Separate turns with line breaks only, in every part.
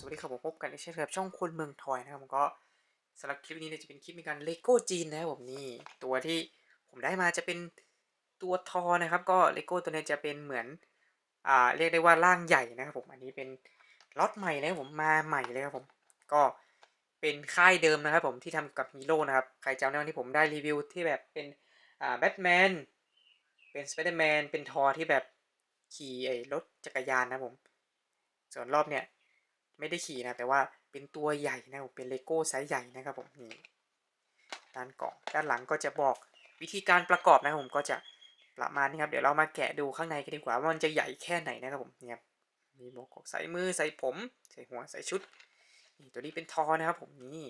สวัสดีครับผมพบกันในเช่นเคยกับช่องคนเมืองทอยนะครับผมก็สำหรับคลิปนี้จะเป็นคลิปในการเลโก้จีนนะครับผมนี่ตัวที่ผมได้มาจะเป็นตัวทอนะครับ ก็เลโก้ตัวนี้จะเป็นเหมือนอ่าเรียกได้ว่าร่างใหญ่นะครับผมอันนี้เป็นล็อตใหม่นะครับผมมาใหม่เลยครับผมก็เป็นค่ายเดิมนะครับผมที่ทำกับฮีโร่นะครับใครจำได้ว่าที่ผมได้รีวิวที่แบบเป็นอ่าแบทแมนเป็นสไปเดอร์แมนเป็นทอที่แบบขี่ไอ้รถจักรยานนะผมส่วนรอบเนี่ย ไม่ได้ขี่นะแต่ว่าเป็นตัวใหญ่นะผมเป็นเลโก้ไซส์ใหญ่นะครับผมนี่ด้านกล่องด้านหลังก็จะบอกวิธีการประกอบนะครับผมก็จะประมาณนี้ครับ เดี๋ยวเรามาแกะดูข้างในกันดีกว่าว่ามันจะใหญ่แค่ไหนนะครับผมเนี่ยมีบอกใส่มือใส่ผม ใส่หัวใส่ชุดนี่ตัวนี้เป็นทอนะครับผมนี่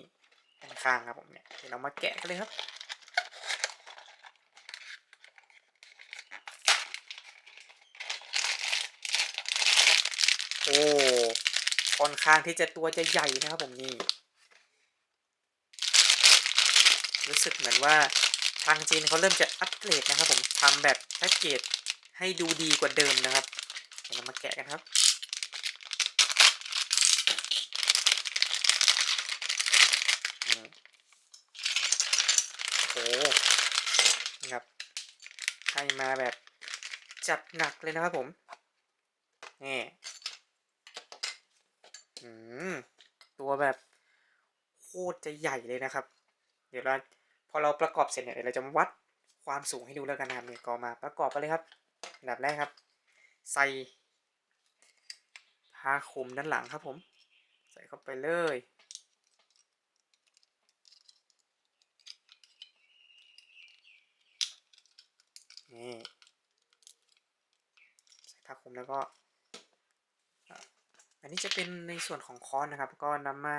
ด้านข้างครับผมเนี่ยเดี๋ยวเรามาแกะกันเลยครับโอ้ ค่อนข้างที่จะตัวจะใหญ่นะครับผมนี่ รู้สึกเหมือนว่าทางจีนเขาเริ่มจะอัปเกรดนะครับผมทำแบบแพ็กเกจให้ดูดีกว่าเดิมนะครับเดี๋ยวเรามาแกะกันครับโอ้โหนี่ครับให้มาแบบจัดหนักเลยนะครับผมนี่ ตัวแบบโคตรจะใหญ่เลยนะครับ เดี๋ยวเราพอเราประกอบเสร็จเนี่ยเดี๋ยวเราจะมาวัดความสูงให้ดูแล้วกันนะครับเนี่ยก็มาประกอบกันเลยครับอันดับแรกครับ ใส่ผ้าคลุมด้านหลังครับผม ใส่เข้าไปเลยนี่ใส่ผ้าคลุมแล้วก็ นนี้จะเป็นในส่วนของค้อนนะครับ ก็นำมา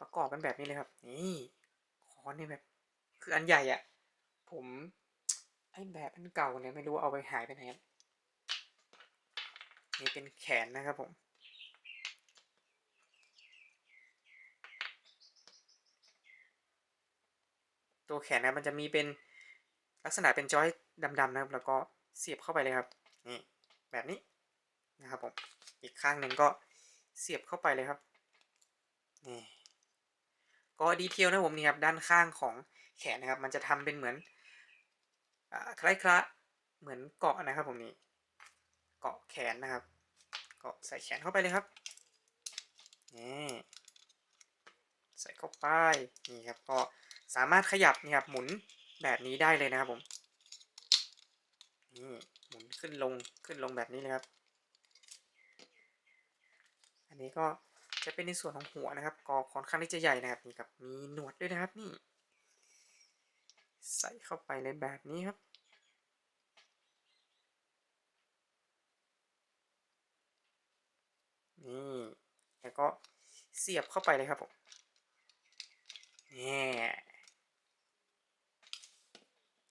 ประกอบกันแบบนี้เลยครับ นี่ค้อนนี่แบบ คืออันใหญ่อะผมไอ้แบบอันเก่าเนี่ยไม่รู้เอาไปหายไปไหนครับนี่เป็นแขนนะครับผมตัวแขนนะมันจะมีเป็นลักษณะเป็นจอยดำๆนะครับ แล้วก็เสียบเข้าไปเลยครับ นี่แบบนี้นะครับผม อีกข้างหนึ่งก็ เสียบเข้าไปเลยครับนี่ก็ดีเทลนะผมนี่ครับด้านข้างของแขนนะครับ มันจะทำเป็นเหมือนอ่าคล้ายๆเหมือนเกาะนะครับผมนี่เกาะแขนนะครับ เกาะใส่แขนเข้าไปเลยครับนี่ใส่เข้าไปนี่ครับก็สามารถขยับนี่ครับหมุนแบบนี้ได้เลยนะครับผมนี่หมุนขึ้นลงขึ้นลงแบบนี้เลยครับ นนี้ก็จะเป็นในส่วนของหัวนะครับ ก็ค่อนข้างที่จะใหญ่นะครับนี่ครับ มีหนวดด้วยนะครับนี่ ใส่เข้าไปในแบบนี้ครับ นี่แล้วก็เสียบเข้าไปเลยครับผมนี่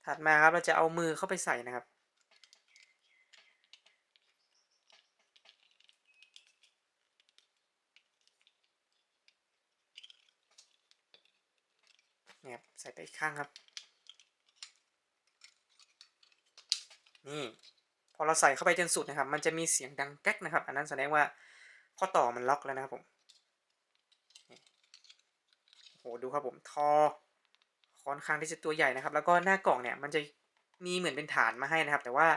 ถัดมาครับเราจะเอามือเข้าไปใส่นะครับ นี่ครับใส่ไปอีกข้างครับ นี่พอเราใส่เข้าไปจนสุดนะครับ มันจะมีเสียงดังแก๊กนะครับ อันนั้นแสดงว่าข้อต่อมันล็อกแล้วนะครับผมโอ้โหดูครับผมทอค่อนข้างที่จะตัวใหญ่นะครับ แล้วก็หน้ากล่องเนี่ยมันจะมีเหมือนเป็นฐานมาให้นะครับ แต่ว่า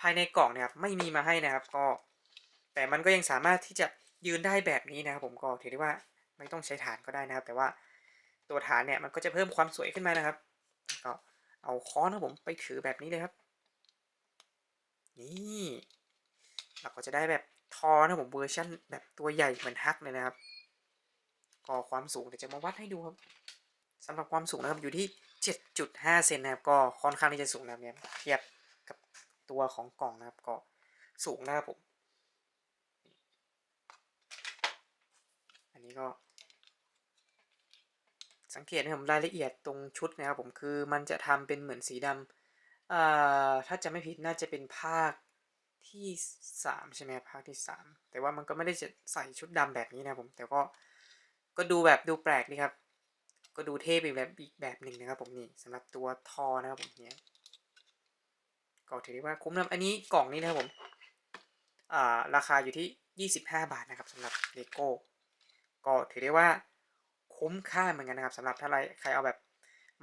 ภายในกล่องเนี่ยครับไม่มีมาให้นะครับ ก็ แต่มันก็ยังสามารถที่จะยืนได้แบบนี้นะครับ ผมก็ถือได้ว่าไม่ต้องใช้ฐานก็ได้นะครับ แต่ว่า ตัวฐานเนี่ยมันก็จะเพิ่มความสวยขึ้นมานะครับ ก็เอาค้อนนะผมไปถือแบบนี้เลยครับ นี่เราก็จะได้แบบทอนะผมเวอร์ชั่นแบบตัวใหญ่เหมือนฮักเลยนะครับ ก็ความสูงเดี๋ยวจะมาวัดให้ดูครับสำหรับความสูงนะครับอยู่ที่ 7.5 เซนนะครับ ก็ค่อนข้างที่จะสูงนะครับเนี่ยเทียบกับตัวของกล่องนะครับก็สูงนะครับผม อันนี้ก็ สังเกตนะครับรายละเอียดตรงชุดนะครับผมคือมันจะทำเป็นเหมือนสีดำอ่าถ้าจะไม่ผิดน่าจะเป็นภาคที่สามใช่ไหมภาคที่สามแต่ว่ามันก็ไม่ได้จะใส่ชุดดำแบบนี้นะครับผมแต่ก็ก็ดูแบบดูแปลกดีครับ ก็ดูเท่ไปแบบอีกแบบหนึ่งนะครับผมนี่สำหรับตัวทอนะครับผมเนี่ยก็ถือได้ว่าคุ้มนะอันนี้กล่องนี้นะครับผมอ่าราคาอยู่ที่ 25 บาทนะครับสำหรับเลโก้ก็ถือได้ว่า คุ้มค่าเหมือนกันนะครับสำหรับถ้าใครเอาแบบ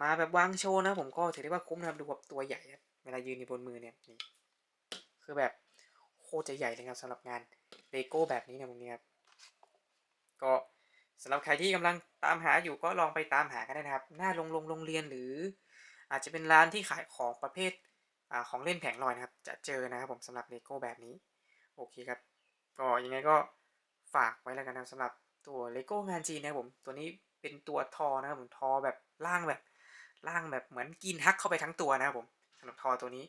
มาแบบวางโชว์นะผมก็ถือได้ว่าคุ้มนะครับดูแบบตัวใหญ่ครับเวลายืนอยู่บนมือเนี่ยนี่คือแบบโคตรจะใหญ่เลยครับสำหรับงานเลโก้แบบนี้นะผมเนี่ยครับก็สำหรับใครที่กำลังตามหาอยู่ก็ลองไปตามหากันได้นะครับ หน้าโรงโรงโรงเรียนหรือ อาจจะเป็นร้านที่ขายของประเภทอของเล่นแผงลอยนะครับ จะเจอนะครับผมสำหรับเลโก้แบบนี้ โอเคครับ ก็ยังไงก็ฝากไว้แล้วกันนะครับสำหรับ ตัวเลโก้งานจีนนะครับผม ตัวนี้เป็นตัวทอนะครับผมทอแบบล่างแบบล่างแบบเหมือนกินฮักเข้าไปทั้งตัวนะครับผมสำหรับทอตัวนี้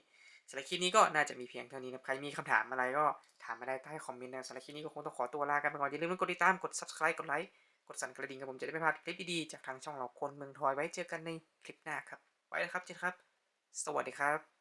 สำหรับคลิปนี้ก็น่าจะมีเพียงเท่านี้นะใครมีคำถามอะไรก็ถามมาได้ใต้คอมเมนต์นะสำหรับคลิปนี้ก็คงต้องขอตัวลากันไปก่อนอย่าลืมกดติดตามกด subscribe กดไลค์กดสั่นกระดิ่งครับผมจะได้ไม่พลาดคลิปดีๆจากทางช่องเราคนเมืองทอยไว้เจอกันในคลิปหน้าครับไว้แล้วครับเจนครับ สวัสดีครับ